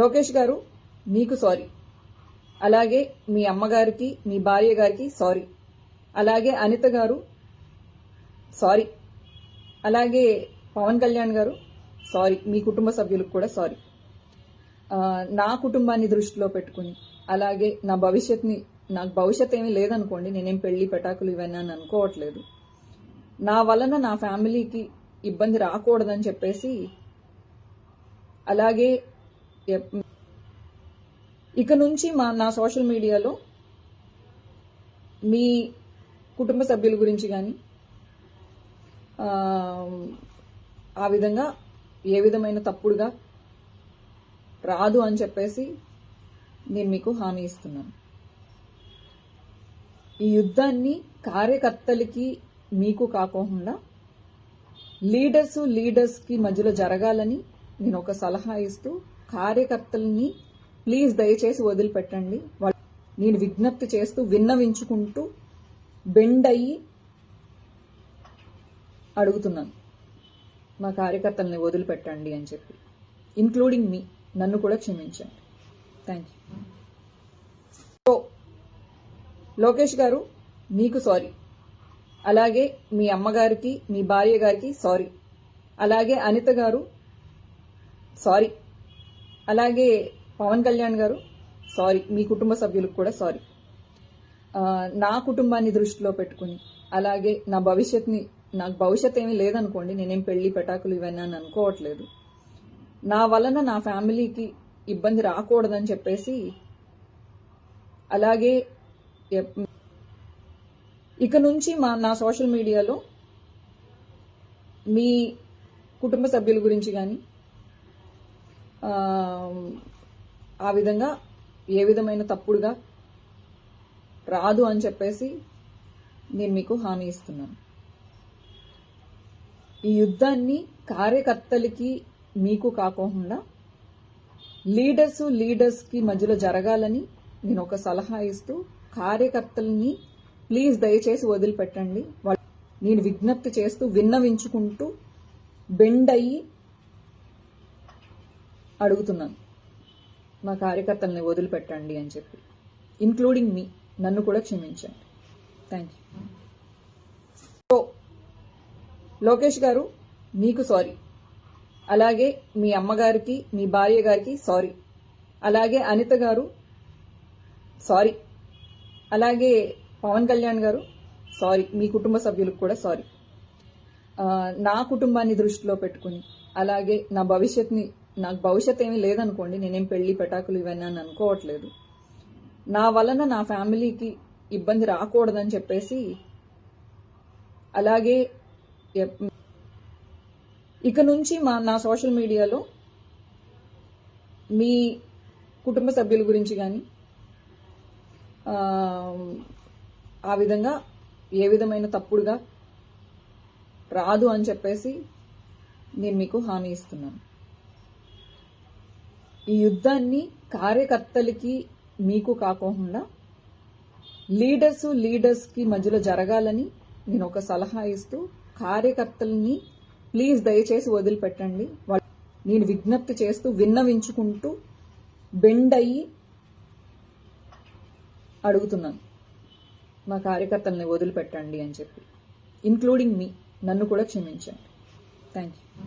లోకేష్ గారు మీకు సారీ. అలాగే మీ అమ్మగారికి మీ భార్య గారికి సారీ. అలాగే అనిత గారు సారీ. అలాగే పవన్ కళ్యాణ్ గారు సారీ. మీ కుటుంబ సభ్యులకు కూడా సారీ. నా కుటుంబాన్ని దృష్టిలో పెట్టుకుని అలాగే నా భవిష్యత్ని నాకు భవిష్యత్ ఏమీ లేదనుకోండి నేనేం పెళ్ళి పెటాకులు ఇవన్నీ అని అనుకోవట్లేదు. నా వలన నా ఫ్యామిలీకి ఇబ్బంది రాకూడదని చెప్పేసి అలాగే ఇక నుంచి మా నా సోషల్ మీడియాలో మీ కుటుంబ సభ్యుల గురించి కానీ ఆ విధంగా ఏ విధమైన తప్పుడుగా రాదు అని చెప్పేసి నేను మీకు హామీ ఇస్తున్నాను. ఈ యుద్ధాన్ని కార్యకర్తలకి మీకు కాకోకుండా లీడర్స్ లీడర్స్కి మధ్యలో జరగాలని నేను ఒక సలహా ఇస్తూ కార్యకర్తల్ని ప్లీజ్ దయచేసి వదిలిపెట్టండి. వాళ్ళ- నేను విజ్ఞప్తి చేస్తూ విన్నవించుకుంటూ బెండ్ అయ్యి అడుగుతున్నాను. మా కార్యకర్తల్ని వదిలిపెట్టండి అని చెప్పి. ఇన్క్లూడింగ్ మీ. నన్ను కూడా క్షమించండి. Thank you. సో లోకేష్ గారు మీకు సారీ. అలాగే మీ అమ్మగారికి మీ భార్య గారికి సారీ. అలాగే అనిత గారు సారీ. అలాగే పవన్ కళ్యాణ్ గారు సారీ మీ కుటుంబ సభ్యులకు కూడా సారీ. నా కుటుంబాన్ని దృష్టిలో పెట్టుకుని అలాగే నా భవిష్యత్ని నాకు భవిష్యత్ ఏమీ లేదనుకోండి నేనేం పెళ్ళి పెటాకులు ఇవన్నీ అని అనుకోవట్లేదు. నా వలన నా ఫ్యామిలీకి ఇబ్బంది రాకూడదని చెప్పేసి అలాగే ఎప్- ఇక నుంచి మా నా సోషల్ మీడియాలో మీ కుటుంబ సభ్యుల గురించి కానీ ఆ విధంగా ఏ విధమైన తప్పుడుగా రాదు అని చెప్పేసి నేను మీకు హామీ ఇస్తున్నాను. ఈ యుద్ధాన్ని కార్యకర్తలకి మీకు కాకోకుండా లీడర్స్ లీడర్స్కి మధ్యలో జరగాలని నేను ఒక సలహా ఇస్తూ కార్యకర్తల్ని ప్లీజ్ దయచేసి వదిలిపెట్టండి. నేను విజ్ఞప్తి చేస్తూ విన్నవించుకుంటూ బెండ్ అయ్యి అడుగుతున్నాను. మా కార్యకర్తల్ని వదిలిపెట్టండి అని చెప్పి. ఇంక్లూడింగ్ మీ నన్ను కూడా క్షమించండి. థ్యాంక్ యూ సో లోకేష్ గారు మీకు సారీ అలాగే మీ అమ్మగారికి మీ భార్య గారికి సారీ అలాగే అనిత గారు సారీ అలాగే పవన్ కళ్యాణ్ గారు సారీ మీ కుటుంబ సభ్యులకు కూడా సారీ నా కుటుంబాన్ని దృష్టిలో పెట్టుకుని అలాగే నా భవిష్యత్ని నాకు భవిష్యత్ ఏమీ లేదనుకోండి నేనేం పెళ్ళి పెటాకులు ఇవన్నీ అని అనుకోవట్లేదు. నా వలన నా ఫ్యామిలీకి ఇబ్బంది రాకూడదని చెప్పేసి అలాగే ఎప్- ఇక నుంచి మా నా సోషల్ మీడియాలో మీ కుటుంబ సభ్యుల గురించి కానీ ఆ విధంగా ఏ విధమైన తప్పుడుగా రాదు అని చెప్పేసి నేను మీకు హామీ ఇస్తున్నాను. ఈ యుద్ధాన్ని కార్యకర్తలకి మీకు కాకోకుండా లీడర్స్ లీడర్స్కి మధ్యలో జరగాలని నేను ఒక సలహా ఇస్తూ కార్యకర్తల్ని ప్లీజ్ దయచేసి వదిలిపెట్టండి. నేను విజ్ఞప్తి చేస్తూ విన్నవించుకుంటూ బెండ్ అయ్యి అడుగుతున్నాను. మా కార్యకర్తల్ని వదిలిపెట్టండి అని చెప్పి. ఇంక్లూడింగ్ మీ నన్ను కూడా క్షమించండి. Thank you